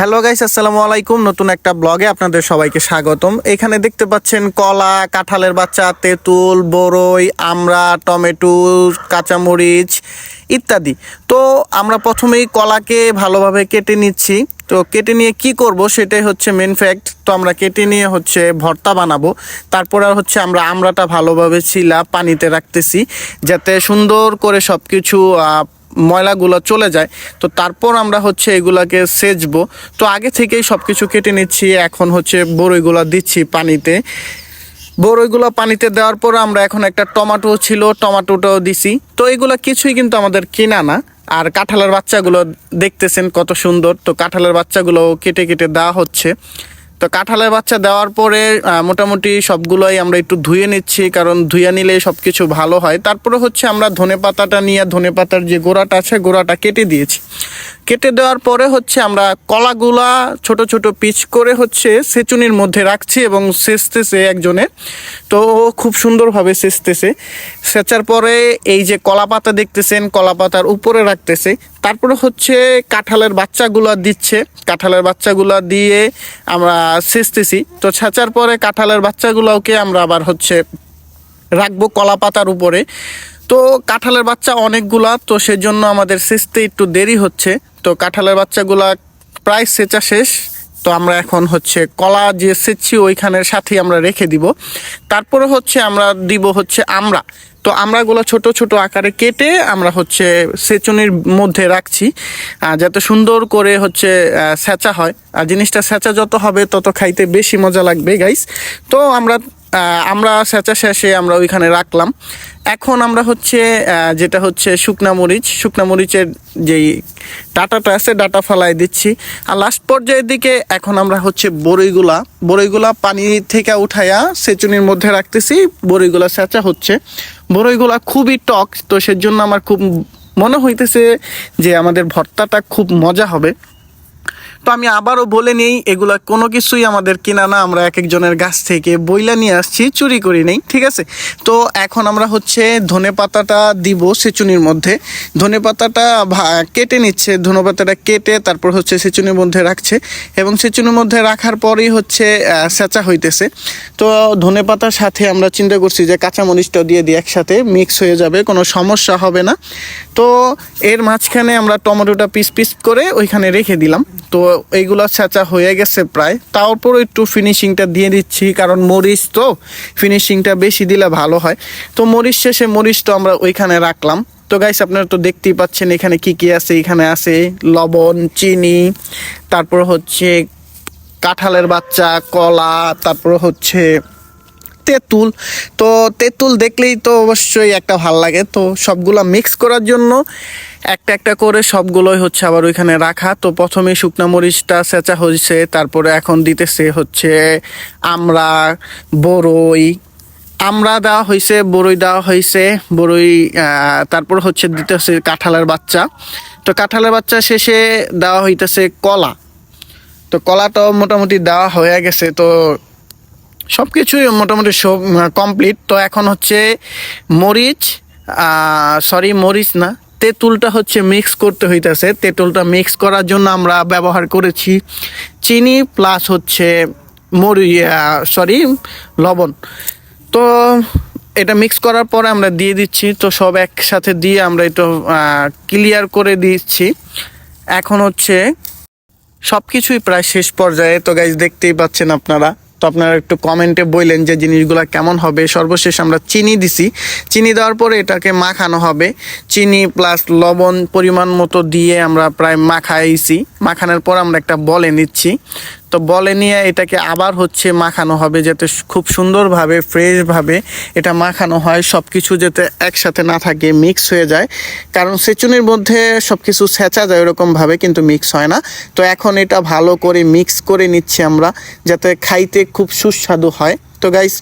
Hello guys আসসালামু আলাইকুম। নতুন একটা ব্লগে আপনাদের সবাইকে স্বাগতম। এখানে দেখতে পাচ্ছেন কলা, কাঁঠালের বাচ্চা, তেঁতুল, বরই আমড়া টমেটো, কাঁচামরিচ ইত্যাদি। তো আমরা প্রথমেই কলাকে ভালোভাবে কেটে নিচ্ছি। তো কেটে নিয়ে কি করব সেটাই হচ্ছে মেন ফ্যাক্ট তো আমরা কেটে নিয়ে হচ্ছে ভর্তা বানাবো। তারপর আর হচ্ছে আমরা আমড়াটা ভালোভাবে ছিলা পানিতে রাখতেছি, যাতে সুন্দর করে সব কিছু ময়লাগুলো চলে যায়। তো তারপর আমরা হচ্ছে এগুলাকে সেচবো। তো আগে থেকেই সব কিছু কেটে নিচ্ছি, এখন হচ্ছে বড়ইগুলো দিচ্ছি পানিতে। বড়ইগুলো পানিতে দেওয়ার পর আমরা এখন একটা টমেটো ছিল, টমাটোটাও দিছি। তো এগুলো কিছুই কিন্তু আমাদের কেনা না। আর কাঁঠালের বাচ্চাগুলো দেখতেছেন কত সুন্দর। তো কাঁঠালের বাচ্চাগুলো কেটে কেটে দেওয়া হচ্ছে। তো কাঁঠালের বাচ্চা দেওয়ার পরে মোটামুটি সবগুলোই আমরা একটু ধুয়ে নিচ্ছি, কারণ ধুয়ে নিলে সব কিছু ভালো হয়। তারপরে হচ্ছে আমরা ধনে পাতাটা নিয়ে ধনে পাতার যে গোড়াটা আছে, গোড়াটা কেটে দিয়েছি। কেটে দেওয়ার পরে হচ্ছে আমরা কলাগুলা ছোট ছোট পিচ করে হচ্ছে সেচুনির মধ্যে রাখছি এবং সেচতেছে একজনে। তো খুব সুন্দরভাবে সেচতেছে। সেচার পরে এই যে কলা পাতা দেখতেছেন, কলা পাতার উপরে রাখতেছে। তারপরে হচ্ছে কাঁঠালের বাচ্চাগুলো দিচ্ছে। কাঁঠালের বাচ্চাগুলো দিয়ে আমরা সেচতেছি। তো ছেঁচার পরে কাঁঠালের বাচ্চাগুলোকে আমরা আবার হচ্ছে রাখব কলা পাতার উপরে। তো কাঁঠালের বাচ্চা অনেকগুলা, তো সেজন্য আমাদের সেচতে একটু দেরি হচ্ছে। তো কাঁঠালের বাচ্চাগুলা প্রায় সেচা শেষ। তো আমরা এখন হচ্ছে কলা যে সেচছি ওইখানের সাথেই আমরা রেখে দিব। তারপরে হচ্ছে আমরা দিব হচ্ছে আমরা। তো আমরাগুলো ছোট ছোট আকারে কেটে আমরা হচ্ছে সেচুনির মধ্যে রাখছি যাতে সুন্দর করে হচ্ছে সেচা হয়। আর জিনিসটা সেচা যত হবে তত খাইতে বেশি মজা লাগবে গাইস তো আমরা আমরা সেচা শেষে আমরা ওইখানে রাখলাম। এখন আমরা হচ্ছে যেটা হচ্ছে শুকনা মরিচ। শুকনা মরিচের যেই ডাটাটা আছে, ডাটা ফালাই দিচ্ছি। আর লাস্ট পর্যায়ের দিকে এখন আমরা হচ্ছে বড়ইগুলা বড়ইগুলা পানি থেকে উঠাইয়া সেচুনির মধ্যে রাখতেছি। বড়ইগুলা সেচা হচ্ছে। বড়ইগুলা খুবই টক, তো সেজন্য আমার খুব মনে হইতেছে যে আমাদের ভর্তাটা খুব মজা হবে। তো আমি আবারও বলে নেই, এগুলা কোনো কিছুই আমাদের কিনা না, আমরা এক একজনের গাছ থেকে বইলা নিয়ে আসছি, চুরি করি নেই, ঠিক আছে? তো এখন আমরা হচ্ছে ধনে পাতাটা দিব সেচুনির মধ্যে। ধনে পাতাটা কেটে নিচ্ছে, ধনে পাতাটা কেটে তারপর হচ্ছে সেচুনির মধ্যে রাখছে এবং সেচুনির মধ্যে রাখার পরেই হচ্ছে সেচা হইতেছে। তো ধনে পাতার সাথে আমরা চিন্তা করছি যে কাঁচামরিচটা দিয়ে দিই একসাথে, মিক্স হয়ে যাবে, কোনো সমস্যা হবে না। তো এর মাঝখানে আমরা টমেটোটা পিস পিস করে ওইখানে রেখে দিলাম। তো এইগুলো ছেঁচা হয়ে গেছে প্রায়। তারপর একটু ফিনিশিংটা দিয়ে দিচ্ছি, কারণ মরিচ তো ফিনিশিংটা বেশি দিলে ভালো হয়। তো মরিচ শেষে মরিচ তো আমরা ওইখানে রাখলাম। তো গাইস আপনারা তো দেখতেই পাচ্ছেন এখানে কি কি আছে, এখানে আছে লবণ, চিনি, তারপর হচ্ছে কাঁঠালের বাচ্চা, কলা, তারপর হচ্ছে তেঁতুল। তো তেঁতুল দেখলেই তো অবশ্যই একটা ভালো লাগে। তো সবগুলা মিক্স করার জন্য একটা একটা করে সবগুলোই হচ্ছে আবার ওইখানে রাখা। তো প্রথমে শুকনা মরিচটা সেচা হয়েছে, তারপরে এখন দিতেছে হচ্ছে আমরা বড়ই আমরা দেওয়া হয়েছে বড়ই দেওয়া হয়েছে বড়ই তারপর হচ্ছে দিতেছে কাঁঠালের বাচ্চা। তো কাঁঠালের বাচ্চা শেষে দেওয়া হইতেছে কলা। তো কলাটাও মোটামুটি দেওয়া হয়ে গেছে। তো সব কিছুই মোটামুটি সব কমপ্লিট তো এখন হচ্ছে মরিচ সরি মরিচ না, তেঁতুলটা হচ্ছে মিক্স করতে হইতেছে। তেঁতুলটা মিক্স করার জন্য আমরা ব্যবহার করেছি চিনি প্লাস হচ্ছে মরি সরি লবণ। তো এটা মিক্স করার পরে আমরা দিয়ে দিচ্ছি। তো সব একসাথে দিয়ে আমরা একটু ক্লিয়ার করে দিচ্ছি। এখন হচ্ছে সব কিছুই প্রায় শেষ পর্যায়ে। তো গাইজ দেখতেই পাচ্ছেন আপনারা। তো আপনারা একটু কমেন্টে বললেন যে জিনিসগুলো কেমন হবে। সর্বশেষ আমরা চিনি দিছি। চিনি দেওয়ার পরে এটাকে মাখানো হবে। চিনি প্লাস লবণ পরিমাণ মতো দিয়ে আমরা প্রায় মাখাইছি। মাখানোর পর আমরা একটা বলে নিচ্ছি। তো বলে নিয়ে এটাকে আবার হচ্ছে মাখানো হবে যাতে খুব সুন্দরভাবে, ফ্রেশভাবে এটা মাখানো হয় সব কিছু যাতে একসাথে না থাকে, মিক্স হয়ে যায়। কারণ সেচুনির মধ্যে সব কিছু সেচা যায় ওরকমভাবে, কিন্তু মিক্স হয় না। তো এখন এটা ভালো করে মিক্স করে নিচ্ছি আমরা, যাতে খাইতে খুব সুস্বাদু হয়। তো গাইস,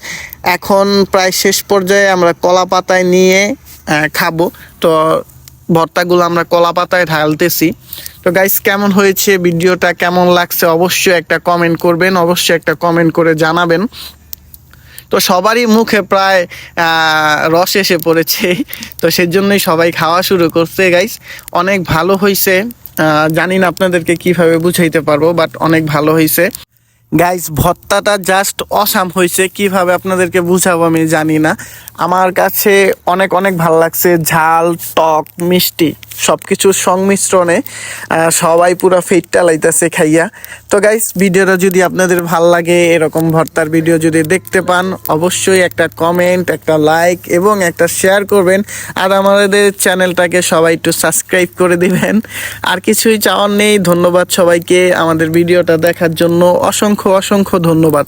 এখন প্রায় শেষ পর্যায়ে আমরা কলা পাতায় নিয়ে খাব। তো ভর্তাগুলো আমরা কলা পাতায় ঢালতেছি। তো গাইস কেমন হয়েছে ভিডিওটা? কেমন লাগছে? অবশ্যই একটা কমেন্ট করবেন, অবশ্যই একটা কমেন্ট করে জানাবেন। তো সবারই মুখে প্রায় রস এসে পড়েছে। তো সেজন্যই সবাই খাওয়া শুরু করছে গাইস অনেক ভালো হয়েছে জানি না আপনাদেরকে কীভাবে বুঝাইতে পারব বাট অনেক ভালো হয়েছে গাইস ভত্তাটা জাস্ট অসাম হয়েছে। কীভাবে আপনাদেরকে বুঝাবো আমি জানি না। আমার কাছে অনেক অনেক ভালো লাগছে। ঝাল, টক, মিষ্টি সব কিছুর সংমিশ্রণে সবাই পুরো ফেটটা লাইতেছে খাইয়া। তো গাইস ভিডিওটা যদি আপনাদের ভালো লাগে, এরকম ভর্তার ভিডিও যদি দেখতে পান, অবশ্যই একটা কমেন্ট একটা লাইক এবং একটা শেয়ার করবেন। আর আমাদের চ্যানেলটাকে সবাই একটু সাবস্ক্রাইব করে দিবেন। আর কিছুই চাওয়ার নেই। ধন্যবাদ সবাইকে আমাদের ভিডিওটা দেখার জন্য। অসংখ্য অসংখ্য ধন্যবাদ।